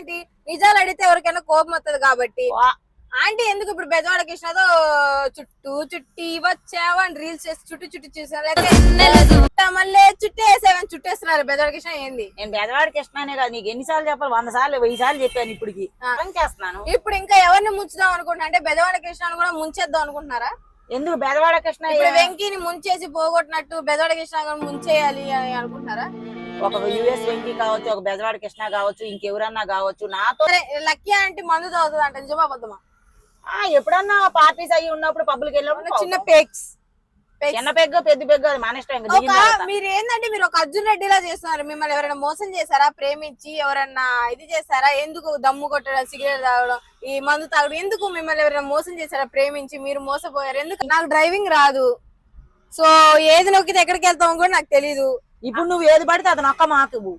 Aunty నిజాలు అడిగితే ఎవరికైనా కోపం వస్తుంది కాబట్టి. ఆంటీ ఎందుకు ఇప్పుడు బెజవాడ కృష్ణతో చుట్టూ చుట్టి వచ్చావా అని రీల్స్ చేసి చుట్టూ చుట్టూ చూసారు లేకపోతే మళ్ళీ చుట్టేసావని చుట్టేస్తున్నారు బెజవాడ కృష్ణ ఏంది? నేను పెదవాడి కృష్ణనే కాదు నీకు ఎన్నిసార్లు చెప్పాలి? వంద సార్లు వెయ్యి సార్లు చెప్పాను ఇప్పటికి. చేస్తున్నాను. ఇప్పుడు ఇంకా ఎవరిని ముంచుదాం అనుకుంటున్నా? అంటే బెజవాడ కృష్ణను కూడా ముంచేద్దాం అనుకుంటున్నారా? ఎందుకు బెదవాడ కృష్ణ ఇప్పుడు వెంకీని ముంచేసి పోగొట్టినట్టు బెజవాడ కృష్ణ ముంచేయాలి అని అనుకుంటున్నారా? ఒక యుఎస్ వెంకీ కావచ్చు ఒక బెదవాడ కృష్ణ కావచ్చు ఇంకెవరన్నా కావచ్చు నాతో లక్కీ ఆంటీ మందు తాగుతుంది అంటే. నిజమా అబద్ధమా? ఆ, ఎప్పుడన్నా పార్టీస్ అయ్యి ఉన్నప్పుడు పబ్లిక్ వెళ్ళినప్పుడు చిన్న పేక్స్ చిన్న పెగ్గ పెద్ద పెగ్గ అది మన ఇష్టం. మీరు ఏంటంటే మీరు ఒక అర్జున్ రెడ్డిలా చేస్తున్నారు. మిమ్మల్ని ఎవరైనా మోసం చేశారా? ప్రేమించి ఎవరైనా ఇది చేశారా? ఎందుకు దమ్ము కొట్టడం సిగరెట్ తాగడం ఈ మందు తాగడం? ఎందుకు మిమ్మల్ని ఎవరైనా మోసం చేశారా? ప్రేమించి మీరు మోసపోయారు. ఎందుకు? నాకు డ్రైవింగ్ రాదు. సో ఏది నొక్కితే ఎక్కడికి వెళ్తామో కూడా నాకు తెలీదు. ఇప్పుడు నువ్వు ఏది పడితే అది నొక్క మాకు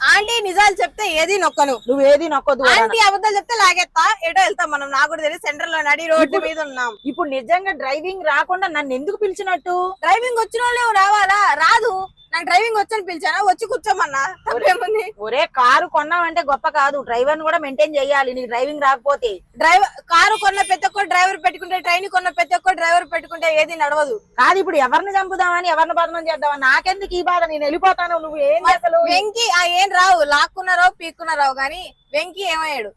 ఆంటీ నిజాలు చెప్తే ఏది నొక్కను? నువ్వు ఏది నొక్కదు ఆంటీ అబద్ధాలు చెప్తే లాగెత్తా ఎటో వెళ్తాం మనం. నాకు కూడా తెలియదు సెంటర్లో నడి రోడ్డు మీద ఉన్నాం. ఇప్పుడు నిజంగా డ్రైవింగ్ రాకుండా నన్ను ఎందుకు పిలిచినట్టు? డ్రైవింగ్ వచ్చిన రావాలా? రాదు. నాకు డ్రైవింగ్ వచ్చని పిలిచానా? వచ్చి కూర్చోమన్నా. తప్పేముంది? ఒరే కారు కొన్నావంటే గొప్ప కాదు. డ్రైవర్ కూడా మెయింటైన్ చేయాలి. నీకు డ్రైవింగ్ రాకపోతే. డ్రైవర్ కారు కొన్న ప్రతి ఒక్క డ్రైవర్ పెట్టుకుంటే ట్రైన్ కొన్న ప్రతి ఒక్క డ్రైవర్ పెట్టుకుంటే ఏది నడవదు. కాదు ఇప్పుడు ఎవరిని చంపుదామని ఎవరిని బదనం చేద్దామని? నాకెందుకు ఈ బాధ? నేను వెళ్ళిపోతాను. నువ్వు ఏం చేస్తావు? వెంకీ ఆ ఏం రావు. లాక్కున్నారావు పీక్కున్నారావు కానీ వెంకీ ఏమయ్యాడు?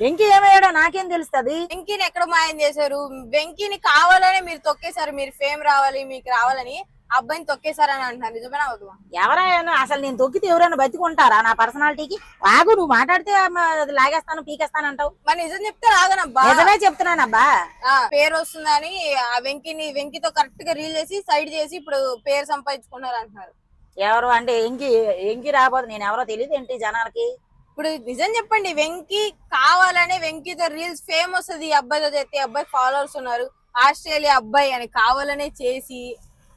వెంకీ ఏమయ్యాడో నాకేం తెలుస్తుంది? వెంకీని ఎక్కడ మాయం చేశారు? వెంకీని కావాలనే మీరు తొక్కేశారు. మీరు ఫేమ్ రావాలి మీకు రావాలని. అబ్బాయిని తొక్కేశారని అంటున్నారు. నిజమేనా అవుతుందా ఎవరైనా అసలు నేను తొక్కితే ఎవరైనా బతికుంటారా నా పర్సనాలిటీకి? ఆగు నువ్వు మాట్లాడితే అది లాగేస్తాను పీకేస్తాను అంటావు మరి నిజం చెప్తే రాగనబ్బా నిజమే చెప్తున్నానబ్బా. పేరు వస్తుందని ఆ వెంకీని వెంకీతో కరెక్ట్గా రీల్ చేసి సైడ్ చేసి ఇప్పుడు పేరు సంపాదించుకున్నారు అంటున్నారు. ఎవరు అంటే ఎంకి ఎంకి రాబోదు నేను ఎవరో తెలియదు ఏంటి జనాలకి? ఇప్పుడు నిజం చెప్పండి వెంకీ కావాలనే వెంకీతో రీల్స్ ఫేమ్ వస్తుంది ఈ అబ్బాయితో చేస్తే అబ్బాయి ఫాలోవర్స్ ఉన్నారు. ఆస్ట్రేలియా అబ్బాయి అని కావాలనే చేసి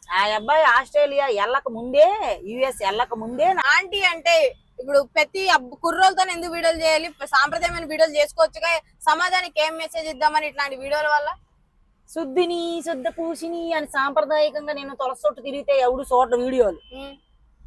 ఆ అబ్బాయి ఆస్ట్రేలియా వెళ్ళక ముందే యుఎస్ వెళ్ళక ముందే ఆంటీ అంటే ఇప్పుడు ప్రతి అబ్బ- కుర్రోలతో ఎందుకు వీడియోలు చేయాలి? సాంప్రదాయమైన వీడియోలు చేసుకోవచ్చుగా. సమాజానికి ఏం మెసేజ్ ఇద్దామని ఇట్లాంటి వీడియోల వల్ల? శుద్ధిని శుద్ధ పూసిని అని సాంప్రదాయకంగా నేను తొలసొట్టు తిరిగితే ఎవడు చూడడు వీడియోలు.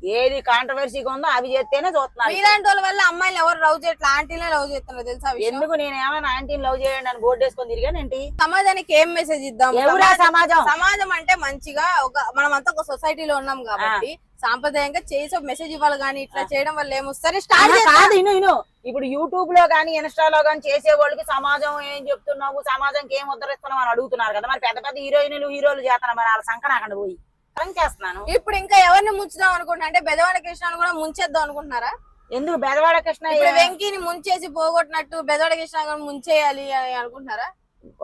ఏది కాంట్రవర్సీగా ఉందో అవి చేస్తేనే చూస్తున్నారు. మీలాంటి వాళ్ళ వల్ల అమ్మాయిలు ఎవరు లవ్ చేయట్లే ఆంటీలే లవ్ చేస్తున్నారు తెలుసా? ఎందుకు నేను ఏమైనా ఆంటీని లవ్ చేయండి అని బోర్డు వేసుకొని తిరిగానేంటి సమాజానికి ఏం మెసేజ్ ఇద్దాం? ఎవరా సమాజం- సమాజం? అంటే మంచిగా ఒక మనం అంతా ఒక సొసైటీలో ఉన్నాం కాబట్టి సాంప్రదాయంగా చేసి మెసేజ్ ఇవ్వాలి కానీ ఇట్లా చేయడం వల్ల ఏమొస్తారు? స్టార్ట్ కాదు ఇను ఇప్పుడు యూట్యూబ్లో గానీ ఇన్స్టాలో గానీ చేసే వాళ్ళకి సమాజం ఏం చెప్తున్నావు? సమాజంకి ఏం ఉద్ధరిస్తున్నావు అని అడుగుతున్నారు కదా. మరి పెద్ద పెద్ద హీరోయిన్లు హీరోలు చేస్తున్నారు. మరి వాళ్ళ సంకన అక్కడ పోయి. చేస్తున్నాను ఇప్పుడు ఇంకా ఎవరిని ముంచుదాం అనుకుంటున్నా? అంటే బెదవాడ కృష్ణను కూడా ముంచేద్దాం అనుకుంటున్నారా? ఎందుకు? బెదవాడ కృష్ణ ఇప్పుడు వెంకీని ముంచేసి పోగొట్టినట్టు బెదవాడ కృష్ణ కూడా ముంచేయాలి అని అనుకుంటున్నారా?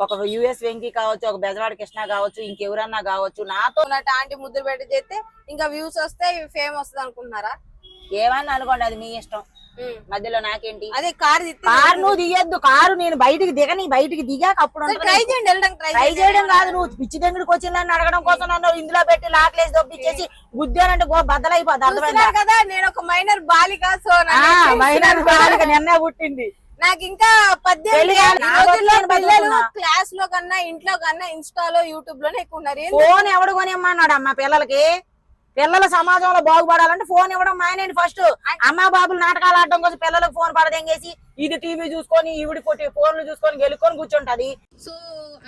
ఒక యుఎస్ వెంకీ కావచ్చు ఒక బెదవాడ కృష్ణ కావచ్చు ఇంకెవరన్నా కావచ్చు నాతో ఉన్నట్టు ఆంటీ ముద్దులు పెట్టి చేస్తే ఇంకా వ్యూస్ వస్తే ఫేమ్ వస్తుంది అనుకుంటున్నారా? ఏమన్నా అనుకోండి అది మీ ఇష్టం. మధ్యలో నాకేంటి? అదే కార్ కారు నువ్వు దిగద్దు కారు నేను బయటికి దిగని బయటికి దిగాక అప్పుడు. ట్రై చేయండి వెళ్ళడానికి ట్రై చేయడం. కాదు నువ్వు. పిచ్చి దగ్గరికి వచ్చిన నన్ను అడగడం కోసం నన్ను ఇందులో పెట్టి లాక్లేసి దొప్పించేసి గుద్దానంటే గో బద్దలైపోద్ది. అర్థమైందా? కదా నేను ఒక మైనర్ బాలిక సో మైనర్ బాలిక నిన్నే పుట్టింది. నాకు ఇంకా పద్దెనిమిది పిల్లలు. క్లాస్లో కన్నా ఇంట్లో కన్నా ఇన్స్టాలో యూట్యూబ్లోనే ఎక్కువ ఉన్నారు? ఫోన్ ఎవడు కొనిమ్మన్నాడు అమ్మ పిల్లలకి? పిల్లల సమాజంలో బాగుపడాలంటే ఫోన్ ఇవ్వడం మానేయండి ఫస్ట్. అమ్మ బాబులు నాటకాలు ఆడడం కోసం పిల్లలకు ఫోన్ పడదెంగేసి ఇది టీవీ చూసుకొని ఈవిడి కొట్టి ఫోన్లు చూసుకొని గెలుకొని కూర్చుంటది. సో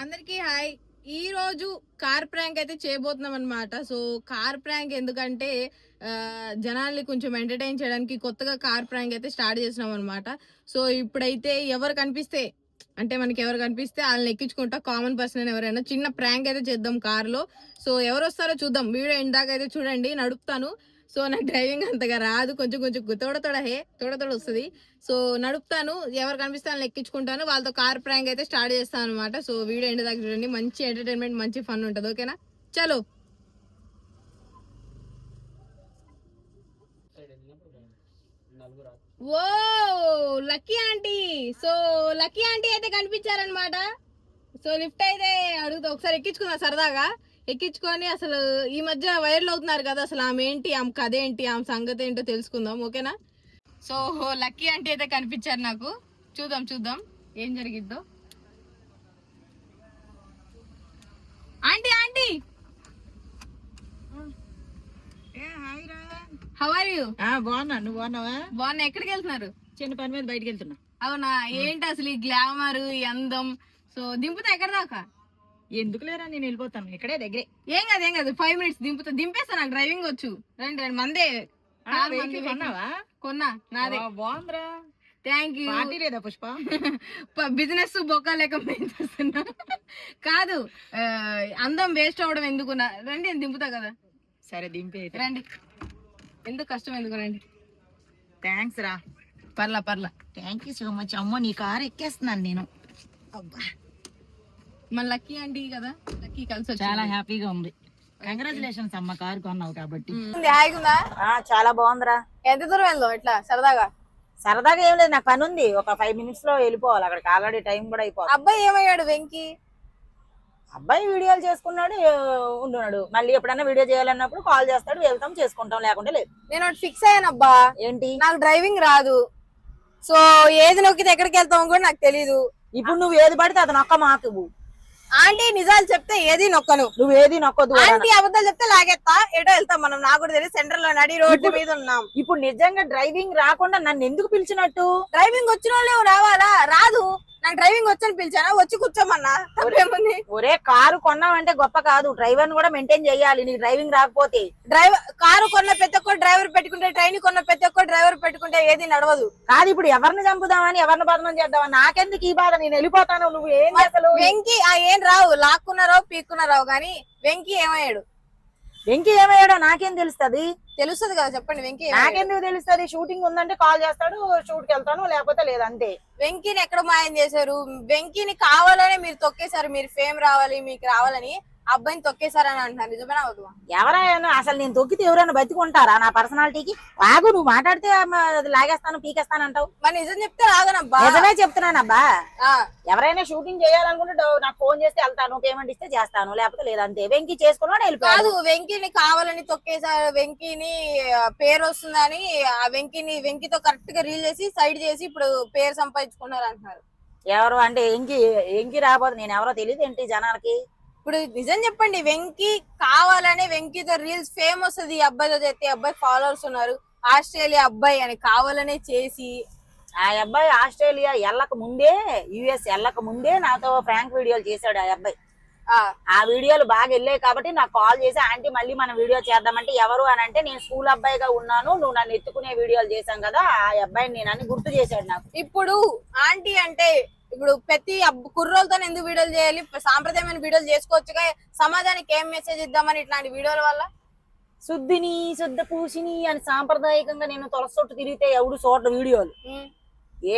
అందరికి హాయ్. ఈ రోజు కార్ ప్రాంక్ అయితే చేయబోతున్నాం అనమాట సో కార్ ప్రాంక్ ఎందుకంటే జనాల్ని కొంచెం ఎంటర్టైన్ చేయడానికి కొత్తగా కార్ ప్రాంక్ అయితే స్టార్ట్ చేసినాం అనమాట సో ఇప్పుడైతే ఎవరు కనిపిస్తే అంటే మనకి ఎవరు కనిపిస్తే వాళ్ళని ఎక్కించుకుంటా కామన్ పర్సన్ ఎవరైనా చిన్న ప్రాంక్ అయితే చేద్దాం కార్లో సో ఎవరు వస్తారో చూద్దాం. వీడియో ఇందాక అయితే చూడండి నడుపుతాను సో నాకు డ్రైవింగ్ అంతగా రాదు. కొంచెం కొంచెం తోడ తోడ హే తోడ తోడ వస్తుంది. సో నడుపుతాను. ఎవరు కనిపిస్తే వాళ్ళని ఎక్కించుకుంటాను. వాళ్ళతో కార్ ప్రాంక్ అయితే స్టార్ట్ చేస్తాను అనమాట సో వీడియో ఎండ్ దాకా చూడండి. మంచి ఎంటర్టైన్మెంట్ మంచి ఫన్ ఉంటుంది. ఓకేనా? చలో. ఓ lucky aunty so lucky aunty అయితే కనిపించారనమాట సో లిఫ్ట్ అయితే అడుగుతా ఒకసారి ఎక్కించుకుందా సరదాగా. ఎక్కించుకొని అసలు ఈ మధ్య వైరల్ అవుతున్నారు కదా అసలు ఆమె ఏంటి ఆమె కథ ఏంటి ఆమె సంగతి ఏంటో తెలుసుకుందాం ఓకేనా? సో లక్కీ ఆంటీ అయితే కనిపించారు నాకు. చూద్దాం చూద్దాం. ఏం జరిగిద్దో. Aunty aunty how are you బాగున్నా. నువ్వు బాగున్నావా? బాగున్నా. ఎక్కడికి వెళ్తున్నారు? చిన్న పని మీద బయటకు వెళ్తున్నా. అవునా? ఏంటి అసలు ఈ గ్లామర్ ఈ అందం? సో దింపుతా ఎక్కడ దాకా? ఎందుకు లేరా? నేను వెళ్ళిపోతాను. ఇక్కడే దగ్గరే. ఏం కాదు ఏం కాదు. Five minutes దింపుతా. దింపేస్తా నాకు డ్రైవింగ్ వచ్చు. రండి రండి. మందే. కొన్నావా? కొన్నా నాదే. బాగుందిరా. థ్యాంక్ యూ పార్టీ లేదా పుష్ప? బిజినెస్ బొక్క లేక కాదు అందం వేస్ట్ అవ్వడం ఎందుకు నా- రండి నేను దింపుతా కదా. సరే దింపే రండి. ఎందుకు కష్టం ఎందుకు రండి? థ్యాంక్స్ రా. పర్లా పర్లా. థ్యాంక్ యూ సో మచ్ అమ్మో నీ కార్ ఎక్కేస్తున్నాను నేను. అబ్బా. మన లక్కీ ఆంటీ కదా? లక్కీ కలిసి చాలా హ్యాపీగా ఉంది. కంగ్రాచులేషన్స్ అమ్మ కార్ కొన్నావు కాబట్టి. చాలా బాగుందిరా. ఎంత దూరం వెళ్దాం ఇట్లా సరదాగా? సరదాగా ఏం లేదు నాకు పని ఉంది. ఒక ఫైవ్ మినిట్స్లో వెళ్ళిపోవాలి. అక్కడికి ఆల్రెడీ టైం కూడా అయిపోతుంది. అబ్బాయి ఏమయ్యాడు వెంకీ? అబ్బాయి వీడియోలు చేసుకున్నాడు ఆ, ఉంటున్నాడు మళ్ళీ ఎప్పుడైనా వీడియో చేయాలన్నప్పుడు కాల్ చేస్తాడు వెళ్తాం చేసుకుంటాం లేకుంటే లేదు. నేను ఫిక్స్ అయ్యాను అబ్బా ఏంటి? నాకు డ్రైవింగ్ రాదు. సో ఏది నొక్కితే ఎక్కడికి వెళ్తామో కూడా నాకు తెలీదు. ఇప్పుడు నువ్వు ఏది పడితే అది నొక్క మాకు. ఆంటీ నిజాలు చెప్తే ఏది నొక్కను. నువ్వు ఏది నొక్కొద్దు కూడా. ఆంటీ అబద్ధాలు చెప్తే లాగేస్తా ఎటో వెళ్తాం మనం. నాకు కూడా తెలియదు సెంటర్లో నడి రోడ్డు మీద ఉన్నాం. ఇప్పుడు నిజంగా డ్రైవింగ్ రాకుండా నన్ను ఎందుకు పిలిచినట్టు? డ్రైవింగ్ వచ్చిన వాళ్ళు రావాలా? రాదు. నాకు డ్రైవింగ్ వచ్చని పిలిచానా? వచ్చి కూర్చోమన్నా. తప్పేముంది? ఒరే కారు కొన్నావంటే గొప్ప కాదు. డ్రైవర్ కూడా మెయింటైన్ చేయాలి. నీకు డ్రైవింగ్ రాకపోతే. డ్రైవర్ కారు కొన్న ప్రతి ఒక్క డ్రైవర్ పెట్టుకుంటే ట్రైన్ కొన్న ప్రతి ఒక్క డ్రైవర్ పెట్టుకుంటే ఏది నడవదు. కాదు ఇప్పుడు ఎవరిని చంపుదామని ఎవరిని బదనం చేద్దామని? నాకెందుకు ఈ బాధ? నేను వెళ్ళిపోతాను. నువ్వు ఏం చేస్తావు వెంకీ ఆ ఏం రావు. లాక్కున్నారావు పీక్కున్నారావు కానీ వెంకీ ఏమయ్యాడు? వెంకీ ఏమయ్యాడో నాకేం తెలుస్తది? తెలుస్తుంది కదా చెప్పండి వెంకీ? నాకెందుకు తెలుస్తది? షూటింగ్ ఉందంటే కాల్ చేస్తాడు షూట్కి వెళ్తాను లేకపోతే లేదంతే. వెంకీని ఎక్కడ మాయం చేశారు? వెంకీని కావాలనే మీరు తొక్కేశారు మీరు ఫేమ్ రావాలి మీకు రావాలని. అబ్బాయిని తొక్కేశారని అంటున్నారు. నిజమేనా అవుతుందా ఎవరైనా అసలు నేను తొక్కితే ఎవరైనా బతికుంటారా నా పర్సనాలిటీకి? ఆగు నువ్వు మాట్లాడితే అది లాగేస్తాను పీకేస్తాను అంటావు మరి నిజం చెప్తే రాగనబ్బా నిజమే చెప్తున్నానబ్బా. ఆ, ఎవరైనా షూటింగ్ చేయాలనుకుంటే డో- నాకు ఫోన్ చేస్తే వెళ్తాను పేమెంట్ ఇస్తే చేస్తాను లేకపోతే లేదంతే వెంకీ చేసుకున్నాడు వెళ్ళిపోయాడు. కాదు వెంకీని కావాలని తొక్కేశారు వెంకీని ఆ, పేరు వస్తుందని ఆ వెంకీని వెంకీతో కరెక్ట్గా రీల్ చేసి సైడ్ చేసి ఇప్పుడు పేరు సంపాదించుకున్నారు అంటున్నారు ఎవరు అంటే ఎంకి ఎంకి రాబోదు నేను ఎవరో తెలియదు ఏంటి జనాలకి? ఇప్పుడు నిజం చెప్పండి వెంకీ కావాలనే వెంకీతో రీల్స్ ఫేమ్ వస్తుంది ఈ అబ్బాయితో చేస్తే అబ్బాయి ఫాలోవర్స్ ఉన్నారు. ఆస్ట్రేలియా అబ్బాయి అని కావాలనే చేసి ఆ అబ్బాయి ఆస్ట్రేలియా వెళ్ళక ముందే యుఎస్ వెళ్ళక ముందే నాతో ఫ్రాంక్ వీడియోలు చేశాడు ఆ అబ్బాయి. ఆ. ఆ వీడియోలు బాగా వెళ్ళాయి కాబట్టి నాకు కాల్ చేసి ఆంటీ మళ్ళీ మనం వీడియో చేద్దామంటే ఎవరు? అని అంటే నేను స్కూల్ అబ్బాయిగా ఉన్నాను నువ్వు నన్ను ఎత్తుకునే వీడియోలు చేశాం కదా ఆ అబ్బాయిని నేను అని గుర్తు చేశాడు నాకు. ఇప్పుడు ఆంటీ అంటే ఇప్పుడు ప్రతి కుర్రోళ్ళతో ఎందుకు వీడియోలు చేయాలి? సాంప్రదాయమైన వీడియోలు చేసుకోవచ్చుగా. సమాజానికి ఏం మెసేజ్ ఇద్దామని ఇట్లాంటి వీడియోల వల్ల? శుద్ధిని శుద్ధ పూసిని అని సాంప్రదాయకంగా నేను తొలసొట్టు తిరిగితే ఎవడు చూడరు వీడియోలు.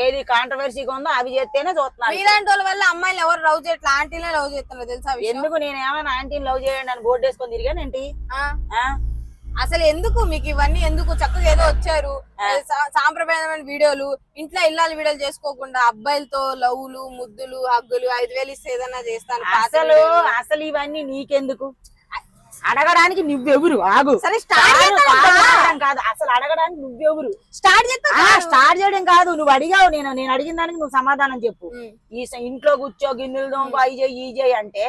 ఏది కాంట్రవర్సీగా ఉందో అవి చేస్తేనే చూస్తున్నారు. మీలాంటి వాళ్ళ వల్ల అమ్మాయిలు ఎవరు లవ్ చేయట్లా? ఆంటీలే లవ్ చేస్తున్నారు తెలుసా? ఎందుకు నేను ఏమైనా ఆంటీని లవ్ చేయండి అని బోర్డు వేసుకొని తిరిగానేంటి? అసలు ఎందుకు మీకు ఇవన్నీ ఎందుకు చక్కగా ఏదో వచ్చారు? సాంప్రదాయమైన వీడియోలు ఇంట్లో ఇల్లాలి వీడియోలు చేసుకోకుండా అబ్బాయిలతో లవ్లు ముద్దులు హగ్గులు ఐదు వేలు ఇస్తే ఏదన్నా చేస్తాను అసలు. అసలు ఇవన్నీ నీకెందుకు? అడగడానికి నువ్వెవరు? ఆగు. సరే స్టార్ట్ కాదు, అసలు అడగడానికి నువ్వెవరు? స్టార్ట్ ఆ, స్టార్ట్ చేయడం కాదు. నువ్వు అడిగావు నేను నేను అడిగిన దానికి నువ్వు సమాధానం చెప్పు. ఈ ఇంట్లో కూర్చో గిన్నెలు దోమ అయి చేయి ఈ చేయి అంటే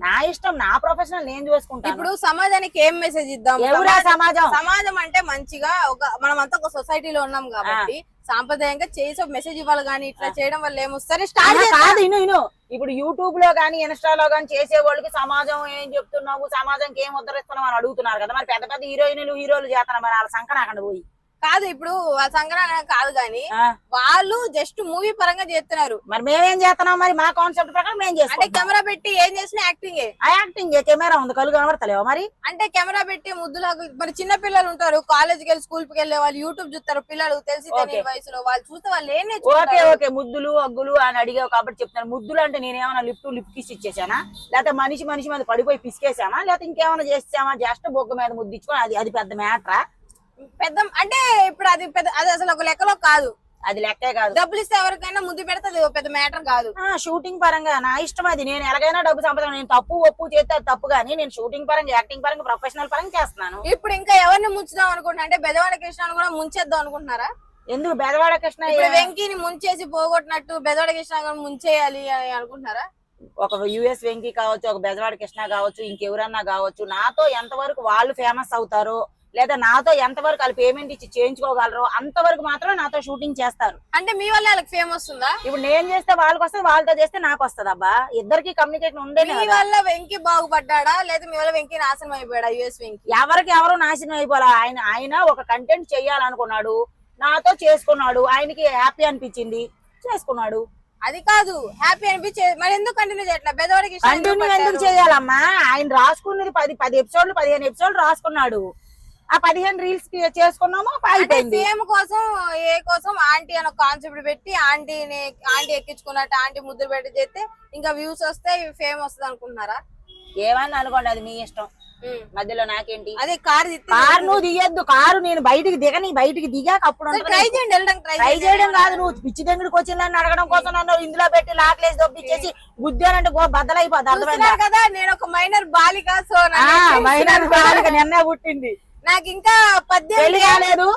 నా ఇష్టం నా ప్రొఫెషనల్ నేను చూసుకుంటాను. ఇప్పుడు సమాజానికి ఏం మెసేజ్ ఇద్దాం? ఎవరా సమాజం- సమాజం? అంటే మంచిగా ఒక మనమంతా ఒక సొసైటీలో ఉన్నాం కాబట్టి సాంప్రదాయంగా చేసి మెసేజ్ ఇవ్వాలి కానీ ఇట్లా చేయడం వల్ల ఏమొస్తారు స్టార్ట్ కాదు ఇను ఇను. ఇప్పుడు యూట్యూబ్లో కానీ ఇన్స్టాలో కానీ చేసే వాళ్ళకి సమాజం ఏం చెప్తున్నావు? సమాజంకి ఏం ఉద్ధరిస్తున్నావు అని అడుగుతున్నారు కదా. మరి పెద్ద పెద్ద హీరోయిన్లు హీరోలు చేస్తున్నారు. మరి వాళ్ళ సంకన అక్కడ పోయి. కాదు ఇప్పుడు సంక్రాంతి కాదు కానీ ఆ, వాళ్ళు జస్ట్ మూవీ పరంగా చేస్తున్నారు. మరి మేమేం చేస్తున్నాం? మరి మా కాన్సెప్ట్ ప్రకారం మేము అంటే చేసుకుంటాం కెమెరా పెట్టి ఏం చేసినా యాక్టింగే ఆ యాక్టింగ్ కెమెరా ఉంది. కళ్ళు కనబడతలేవా మరి? అంటే కెమెరా పెట్టి ముద్దులు హగ్గులు- మరి చిన్న పిల్లలు ఉంటారు. కాలేజ్కి వెళ్ళి స్కూల్కి వెళ్ళే వాళ్ళు యూట్యూబ్ చూస్తారు. పిల్లలు తెలిసి. వయసులో వాళ్ళు చూస్తే వాళ్ళు ఏం ఓకే ఓకే. ముద్దులు అగ్గులు అని అడిగావు కాబట్టి చెప్తాను ముద్దులు అంటే నేనేమైనా లిప్ టు లిప్ కిస్ ఇచ్చేసానా? లేకపోతే మనిషి మనిషి మీద పడిపోయి పిసికేసామా లేకపోతే ఇంకేమైనా చేసామా జస్ట్ బొగ్గ మీద ముద్దు ఇచ్చుకొని అది అది పెద్ద మ్యాటరా? పెద్ద అంటే ఇప్పుడు అది పెద్ద అది అసలు ఒక లెక్కలో కాదు. అది లెక్కే కాదు. డబ్బులు ఇస్తే ఎవరికైనా ముద్దు పెడితే అది ఒక పెద్ద మ్యాటర్ కాదు. ఆ షూటింగ్ పరంగా నా ఇష్టం అది. నేను ఎలాగైనా డబ్బు సంపాదన నేను తప్పు ఒప్పు చేస్తే అది తప్పు కానీ నేను షూటింగ్ పరంగా యాక్టింగ్ పరంగా ప్రొఫెషనల్ పరంగా చేస్తున్నాను. ఇప్పుడు ఇంకా ఎవరిని ముంచుదాం అనుకుంటున్నా? అంటే బెదవాడ కృష్ణను కూడా ముంచేద్దాం అనుకుంటున్నారా? ఎందుకు? బెదవాడ కృష్ణ ఇప్పుడు వెంకీని ముంచేసి పోగొట్టినట్టు బెదవాడ కృష్ణ కూడా ముంచేయాలి అని అనుకుంటున్నారా? ఒక యుఎస్ వెంకీ కావచ్చు ఒక బెజవాడ కృష్ణ కావచ్చు ఇంకెవరన్నా కావచ్చు నాతో ఎంతవరకు వాళ్ళు ఫేమస్ అవుతారో లేదా నాతో ఎంతవరకు వాళ్ళు పేమెంట్ ఇచ్చి చేయించుకోగలరో అంతవరకు మాత్రం నాతో షూటింగ్ చేస్తారు. అంటే మీ వల్ల వాళ్ళకి ఫేమ్ వస్తుందా? ఇప్పుడు నేను చేస్తే వాళ్ళకి వస్తుంది వాళ్ళతో చేస్తే నాకు వస్తుంది అబ్బా. ఇద్దరికి కమ్యూనికేషన్ ఉండేనే మీ. వల్ల వెంకీ బాగుపడ్డా లేదా మీ వల్ల వెంకీ నాశనం అయిపోయాడా యుఎస్ వెంకీ? ఎవరికి ఎవరు నాశనం అయిపోలే? ఆయన ఆయన ఒక కంటెంట్ చెయ్యాలనుకున్నాడు నాతో చేసుకున్నాడు ఆయనకి హ్యాపీ అనిపించింది చేసుకున్నాడు. అది కాదు హ్యాపీ అనిపించే మరి ఎందుకు కంటిన్యూ చేయట్లా? ఎందుకు కంటిన్యూ ఎందుకు? చేయాలమ్మా? ఆయన రాసుకున్నది పది పది ఎపిసోడ్లు పదిహేను ఎపిసోడ్లు రాసుకున్నాడు. ఆ పదిహేను రీల్స్ చేసుకున్నాము అయిపోయింది. ఫేమ్ కోసం ఏ కోసం ఆంటీ అని ఒక కాన్సెప్ట్ పెట్టి ఆంటీని ఆంటీ ఎక్కించుకున్నట్టు ఆంటీ ముద్దులు పెట్టి చేస్తే ఇంకా వ్యూస్ వస్తే ఫేమ్ వస్తుంది అనుకుంటున్నారా? ఏమన్నా అనుకోండి అది మీ ఇష్టం. మధ్యలో నాకేంటి? అదే కార్ కారు నువ్వు దిగద్దు కారు నేను బయటికి దిగని బయటికి దిగాక అప్పుడు. ట్రై చేయండి ట్రై చేయడం. కాదు నువ్వు పిచ్చి దగ్గరికి వచ్చిన నన్ను అడగడం కోసం నన్ను ఇందులో పెట్టి లాక్లేసి దొప్పించేసి గుద్దానంటే గో చూస్తున్నారు కదా నేను ఒక మైనర్ బాలిక సో మైనర్ బాలిక నిన్నే పుట్టింది. నాకు ఇంకా పెళ్ళి కాలేదు.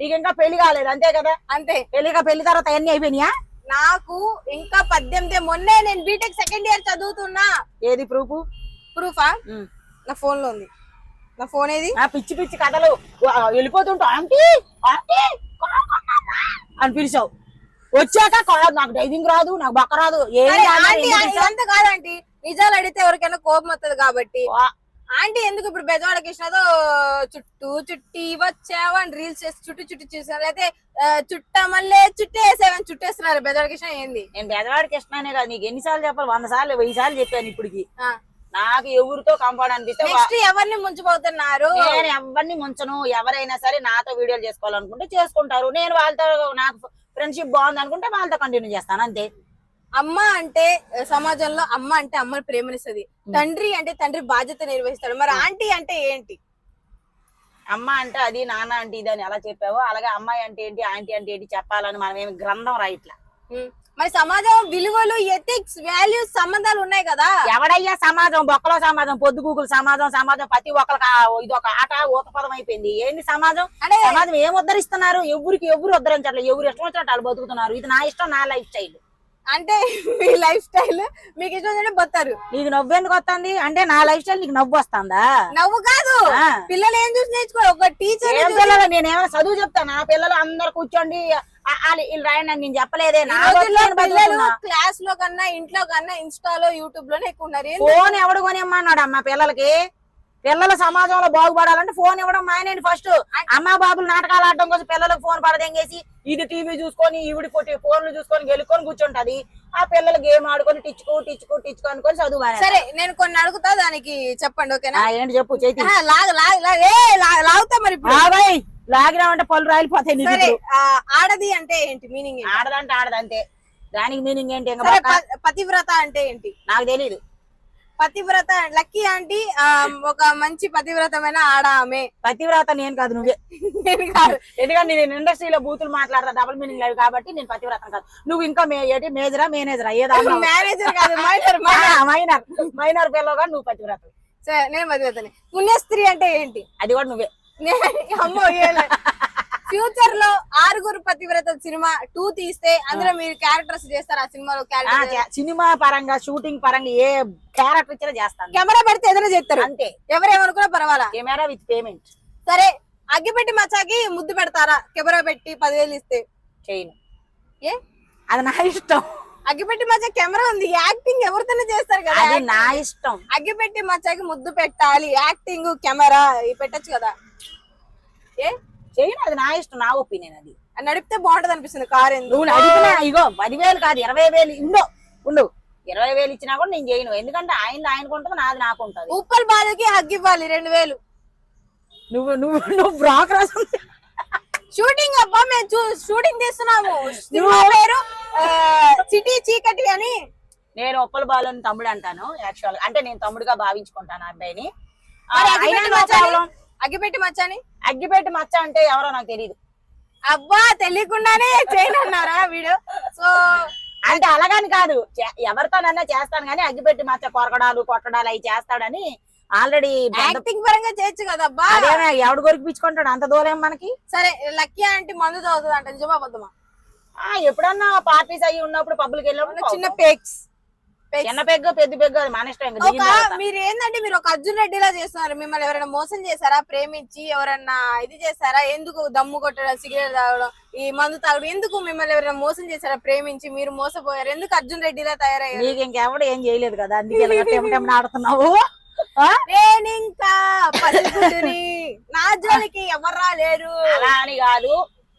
నీకు ఇంకా పెళ్ళి కాలేదు. అంతే కదా? అంతే. పెళ్ళిగా పెళ్ళి తర్వాత అన్ని అయిపోయినాయా? నాకు ఇంకా పద్దెనిమిది మొన్నే నేను బీటెక్ సెకండ్ ఇయర్ చదువుతున్నా. ఏది ప్రూఫ్? ప్రూఫా? నా ఫోన్లో ఉంది. నా ఫోన్ ఏది? ఆ పిచ్చి పిచ్చి కథలు. వా, వెళ్ళిపోతుంటా ఆంటీ ఆంటీ కారు కొన్నావా?" అని పిలిచావు. వచ్చాక కాదు నాకు డ్రైవింగ్ రాదు నాకు బక్క రాదు. ఏం అరే, రాదు, ఆంటీ ఎందుకు పిలిచావు? ఇదంతా కాదంటీ నిజాలు అడిగితే ఎవరికైనా కోపం వస్తుంది కాబట్టి. ఆంటీ ఎందుకు ఇప్పుడు బెజవాడ కృష్ణతో చుట్టూ చుట్టి వచ్చావా అని రీల్స్ చేసి చుట్టూ చుట్టూ చూసారు అయితే చుట్ట మళ్ళీ చుట్టే వేసేవని చుట్టేస్తున్నారు బెజవాడ కృష్ణ ఏంది? నేను పెదవాడికి ఇష్టమే కాదు నీకు ఎన్నిసార్లు చెప్పాలి? వంద సార్లు వెయ్యి సార్లు చెప్పాను ఇప్పటికి. నాకు ఎవరితో కంపౌండ్ అనిపిస్తే నెక్స్ట్ ఎవరిని ముంచిపోతున్నారు? నేను ఎవరిని ముంచను ఎవరైనా సరే నాతో వీడియోలు చేసుకోవాలనుకుంటే చేసుకుంటారు. నేను వాళ్ళతో నాకు ఫ్రెండ్షిప్ బాగుంది అనుకుంటే వాళ్ళతో కంటిన్యూ చేస్తాను అంతే. అమ్మ అంటే సమాజంలో అమ్మ అంటే అమ్మని ప్రేమనిస్తుంది. తండ్రి అంటే తండ్రి బాధ్యత నిర్వహిస్తాడు. మరి ఆంటీ అంటే ఏంటి? అమ్మ అంటే అది నాన్న అంటే ఇది అని ఎలా చెప్పావో అలాగే అమ్మాయి అంటే ఏంటి ఆంటీ అంటే ఏంటి చెప్పాలని మనం ఏమి గ్రంథం రాయట్లా. మరి సమాజం విలువలు ఎథిక్స్ వాల్యూస్ సంబంధాలు ఉన్నాయి కదా? ఎవడయ్యా సమాజం? బొక్కలో సమాజం పొద్దుగూకులు సమాజం సమాజం ప్రతి ఒక్కరికి ఇది ఒక ఆట ఊత పదం అయిపోయింది. ఏంటి సమాజం? అంటే సమాజం ఏం ఉద్ధరిస్తున్నారు? ఎవరికి ఎవరు ఉద్ధరించట్లేదు ఎవరు ఇష్టం వచ్చినట్టు వాళ్ళు బతుకుతున్నారు. ఇది నా ఇష్టం నా లైఫ్ స్టైల్ అంటే మీ లైఫ్ స్టైల్ మీకు ఇష్టం పోతారు నీకు నవ్వు ఎందుకు వస్తుంది? అంటే నా లైఫ్ స్టైల్ నీకు నవ్వు వస్తుందా? నవ్వు కాదు. పిల్లలు ఏం చూసి నేర్చుకోరు? ఒక టీచర్ పిల్లలు? నేను ఏమైనా చదువు చెప్తాను నా పిల్లలు అందరు కూర్చోండి. వాళ్ళు రాయండి నేను చెప్పలేదే. పిల్లలు. క్లాస్లో కన్నా ఇంట్లో కన్నా ఇన్స్టాలో యూట్యూబ్లోనే ఎక్కువ ఉన్నారు? ఫోన్ ఎవడు కొనిమ్మన్నాడు అమ్మ పిల్లలకి? పిల్లల సమాజంలో బాగుపడాలంటే ఫోన్ ఇవ్వడం మానేయండి ఫస్ట్ అమ్మా బాబులు నాటకాలు ఆడడం కోసం పిల్లలకు ఫోన్ పడదెంగేసి ఇది టీవీ చూసుకొని ఈవిడి కొట్టి ఫోన్లు చూసుకొని గెలుకొని కూర్చుంటది. ఆ పిల్లలు గేమ్ ఆడుకొని టిచ్చుకు టిచ్చుకు టిచ్చుకు అనుకొని చదువు. సరే నేను కొన్ని అడుగుతా దానికి చెప్పండి ఓకేనా? ఏంటి చెప్పు చేతి. లాగుతా మరి లాగినామంటే పళ్ళు. ఆ, ఆడది అంటే ఏంటి? మీనింగ్ ఆడదంటే ఆడదంతే దానికి మీనింగ్ ఏంటి పతివ్రత అంటే ఏంటి? నాకు తెలీదు. పతివ్రత లక్కీ ఆంటీ ఒక మంచి పతివ్రతమైన ఆడ ఆమె. పతివ్రత నేను కాదు నువ్వే. నేను కాదు. ఎందుకంటే నేను ఇండస్ట్రీలో బూతులు మాట్లాడతా డబుల్ మీనింగ్ లేవు కాబట్టి నేను పతివ్రతం కాదు. నువ్వు ఇంకా ఏంటి మేజరా మేనేజరా ఏదో మేనేజర్ కాదు మైనర్ మైనర్ మైనర్ పిల్లగా నువ్వు పతివ్రతం. సరే నేను పతివ్రతని. పుణ్యస్త్రీ అంటే ఏంటి? అది కూడా నువ్వే. నే- అమ్మో ఫ్యూచర్లో ఆరుగురు పతివ్రత సినిమా టూ తీస్తే అందులో మీరు క్యారెక్టర్స్ చేస్తారు ఆ సినిమాలో క్యారెక్టర్ సినిమా పరంగా షూటింగ్ పరంగా ఏ క్యారెక్టర్ ఇచ్చినా చేస్తాను. కెమెరా పెడితే ఏదైనా చేస్తారు. అంతే. ఎవరేమనుకున్నా పర్వాలా? కెమెరా విత్ పేమెంట్ సరే అగ్గిపెట్టి మచ్చాకి ముద్దు పెడతారా? కెమెరా పెట్టి పదివేలు ఇస్తే. చేయను. ఏ? అది నా ఇష్టం. అగ్గిపెట్టి మచ్చ కెమెరా ఉంది. యాక్టింగ్ ఎవరితోనే చేస్తారు కదా అది నా ఇష్టం. అగ్గిపెట్టి మచ్చకి ముద్దు పెట్టాలి. యాక్టింగ్ కెమెరా పెట్టచ్చు కదా. ఏ? చేయను అది నా ఇష్టం నా ఒపీనియన్ అది. అది నడిపితే బాగుంటది అనిపిస్తుంది కార్ ఎందుకు? నువ్వు అడిగినా ఇగో పదివేలు కాదు ఇరవై వేలు ఉండు ఉండు. ఇరవై వేలు ఇచ్చినా కూడా నేను చేయను. ఎందుకంటే ఆయన ఆయనకు ఉంటుంది నాది నాకు ఉంటుంది. ఉప్పల్ బాలుకి హగ్ ఇవ్వాలి రెండు వేలు. నువ్వు నువ్వు నువ్వు బ్రాక్ రాసు షూటింగ్ అబ్బా మేము షూటింగ్ తీస్తున్నాము సినిమా పేరు సిటీ చీకటి అని. నేను ఒప్పల బాలని తమ్ముడు అంటాను యాక్చువల్ అంటే నేను తమ్ముడుగా భావించుకుంటాను అబ్బాయిని. అగ్గిపెట్టి మచ్చని? problem. అగ్గిపెట్టి మచ్చ అంటే ఎవరో నాకు తెలియదు అబ్బా తెలియకుండానే చేయను అన్నారా వీడు? సో అంటే అలాగని కాదు. ఎవరితోనన్నా చేస్తాను కానీ అగ్గిపెట్టి మచ్చ కొరకడాలు కొట్టడాలు అవి చేస్తాడని ఆల్రెడీ యాక్టింగ్ పరంగా చేయొచ్చు కదా అబ్బా అదేమే ఎవడు కొరికిపించుకుంటాడు అంత దూరం మనకి? సరే లక్కీ ఆంటీ మందు తాగుతుంది అంట నిజమా అబద్ధమా? ఎప్పుడన్నా పార్టీస్ అయ్యి ఉన్నప్పుడు పబ్లిక్ చిన్న వెళ్ళినప్పుడు పేక్స్. Pegs. చిన్న పెగ్గు పెద్ద పెగ్గు అది మన ఇష్టం. ఇంకా ఒక దిగిన తర్వాత. మీరు ఏంటంటే మీరు ఒక అర్జున్ రెడ్డిలా చేస్తున్నారు. మిమ్మల్ని ఎవరైనా మోసం చేశారా? ప్రేమించి ఎవరన్నా ఇది చేశారా? ఎందుకు దమ్ము కొట్టడం సిగరెట్ తాగడం ఈ మందు తాగడం? ఎందుకు మిమ్మల్ని ఎవరైనా మోసం చేశారా? ప్రేమించి మీరు మోసపోయారు. ఎందుకు అర్జున్ రెడ్డిలా తయారయ్యారు? నీకు ఇంకెవడు ఏం చేయలేదు కదా? అందుకే ఇలా ఆడుతున్నావు? ఆ? పసిగుడ్డుని. నా జోలికి ఎవర్రా లేరు అలా అని కాదు.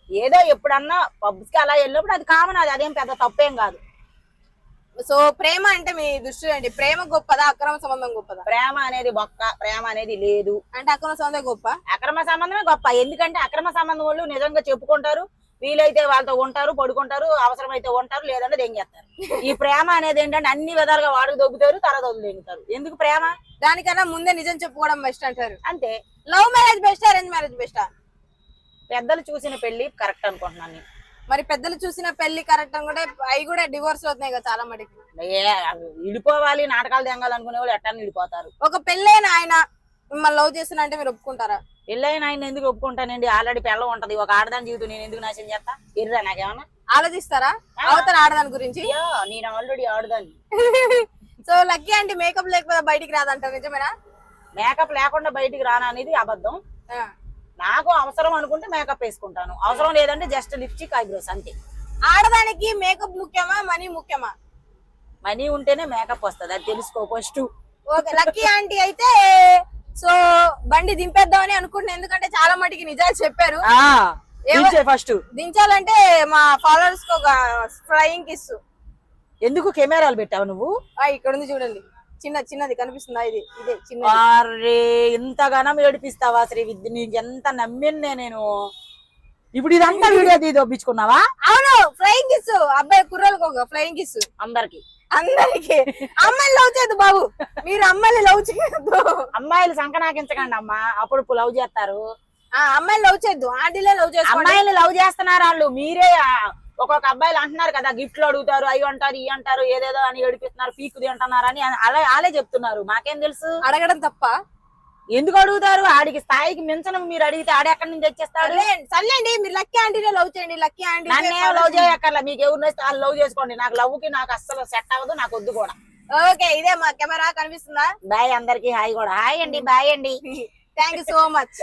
ఏదో ఎప్పుడన్నా పబ్స్కి అలా వెళ్ళినప్పుడు అది కామన్ అది అదేం పెద్ద తప్పేం కాదు. సో ప్రేమ అంటే మీ దృష్టిలో ఏంటి? ప్రేమ గొప్పదా అక్రమ సంబంధం గొప్పదా? ప్రేమ అనేది బొక్క ప్రేమ అనేది లేదు. అంటే అక్రమ సంబంధం గొప్ప? అక్రమ సంబంధమే గొప్ప. ఎందుకంటే అక్రమ సంబంధం వాళ్ళు నిజంగా చెప్పుకుంటారు వీలైతే వాళ్ళతో ఉంటారు పడుకుంటారు అవసరమైతే ఉంటారు లేదంటే దెంగేస్తారు ఈ ప్రేమ అనేది ఏంటంటే అన్ని విధాలుగా వాడుకు దొబ్బుతారు తర్వాత వదిలేంగుతారు ఎందుకు ప్రేమ? దానికన్నా ముందే నిజం చెప్పుకోవడం బెస్ట్ అంటారు. అంతే. Love marriage best arrange marriage బెస్టా పెద్దలు చూసిన పెళ్ళి కరెక్ట్ అనుకుంటున్నాను నేను. మరి పెద్దలు చూసిన పెళ్ళి కరెక్ట్ కూడా అవి కూడా డివోర్స్ అవుతున్నాయి కదా చాలా మటుకు. ఏ ఇడిపోవాలి నాటకాలు తెంగాలనుకునే వాళ్ళు ఎట్టని ఇడిపోతారు ఒక పెళ్ళైన ఆయన మిమ్మల్ని లవ్ చేస్తున్నా అంటే మీరు ఒప్పుకుంటారా? పెళ్ళైన ఆయన ఎందుకు ఒప్పుకుంటానండి? ఆల్రెడీ పిల్ల ఉంటది. ఒక ఆడదాని జీవితం నేను ఎందుకు నాశనం చేస్తా? ఎర్రా నాకేమన్నా? ఆలోచిస్తారా? అవతల ఆడదాని గురించి? నేను ఆల్రెడీ ఆడదాన్ని. సో లక్కీ అంటే మేకప్ లేకపోతే బయటికి రాదంటారు నిజమేనా? మేకప్ లేకుండా బయటికి రాను అనేది అబద్ధం. నాకు అవసరం అనుకుంటే మేకప్ వేసుకుంటాను. అవసరం లేదంటే జస్ట్ లిప్స్టిక్ ఐబ్రోస్ అంతే. ఆడదానికి మేకప్ ముఖ్యమా మనీ ముఖ్యమా? మనీ ఉంటేనే మేకప్ వస్తుంది అది తెలుసుకో ఫస్ట్ ఓకే లక్కీ ఆంటీ అయితే సో బండి దింపేద్దామని అనుకుంటున్నా ఎందుకంటే చాలా మటుకి నిజాలు చెప్పారు. ఫస్ట్ దించాలంటే మా ఫాలోవర్స్కి ఒక ఫ్లయింగ్ కిస్ ఎందుకు కెమెరాలు పెట్టావు నువ్వు? ఇక్కడ ఉంది చూడండి. చిన్న చిన్నది కనిపిస్తుందా ఇది? ఇదే చిన్న అరే ఇంతగానం ఏడిపిస్తావా శ్రీ విద్య నీకు ఎంత నమ్మిన్నే నేను. ఇప్పుడు ఇదంతా వీడియో తీ దొబ్బించుకున్నావా అవును ఫ్లయింగ్ కిస్ అబ్బాయి కుర్రలకు ఒక ఫ్లయింగ్ కిస్ అందరికి. అందరికి. అమ్మాయిని లవ్ చేయద్దు బాబు. మీరు అమ్మాయిని లవ్ చేయొద్దు. అమ్మాయిలు సంకనాకించకండి అమ్మా. అప్పుడు లవ్ చేస్తారు. ఆ అమ్మాయిని లవ్ చేయొద్దు. ఆంటీలే లవ్ చేసుకోండి. అమ్మాయిలు లవ్ చేస్తున్నారు వాళ్ళు. మీరే ఒక్కొక్క అబ్బాయిలు అంటున్నారు కదా గిఫ్ట్లు అడుగుతారు అవి అంటారు ఇవి అంటారు ఏదేదో అని ఏడిపిస్తున్నారు పీకుది అంటున్నారు అని అలా వాళ్ళే చెప్తున్నారు. మాకేం తెలుసు? అడగడం తప్ప. ఎందుకు అడుగుతారు? ఆడికి స్థాయికి మించను మీరు అడిగితే ఆడి ఎక్కడి నుంచి తెచ్చేస్తాడు? సర్లే- సర్లేండి మీరు లక్కీ ఆంటీనే లవ్ చేయండి లక్కీ ఆంటీ నన్నేం లవ్ చేయక్కర్లా మీకు ఎవరు నచ్చితే వాళ్ళు లవ్ చేసుకోండి. నాకు లవ్కి నాకు అస్సలు సెట్ అవ్వదు నాకు వద్దు కూడా. ఓకే ఇదే మా కెమెరా కనిపిస్తుందా? బాయ్ అందరికి హాయ్ కూడా. హాయ్ అండి బాయ్ అండి. Thank you so much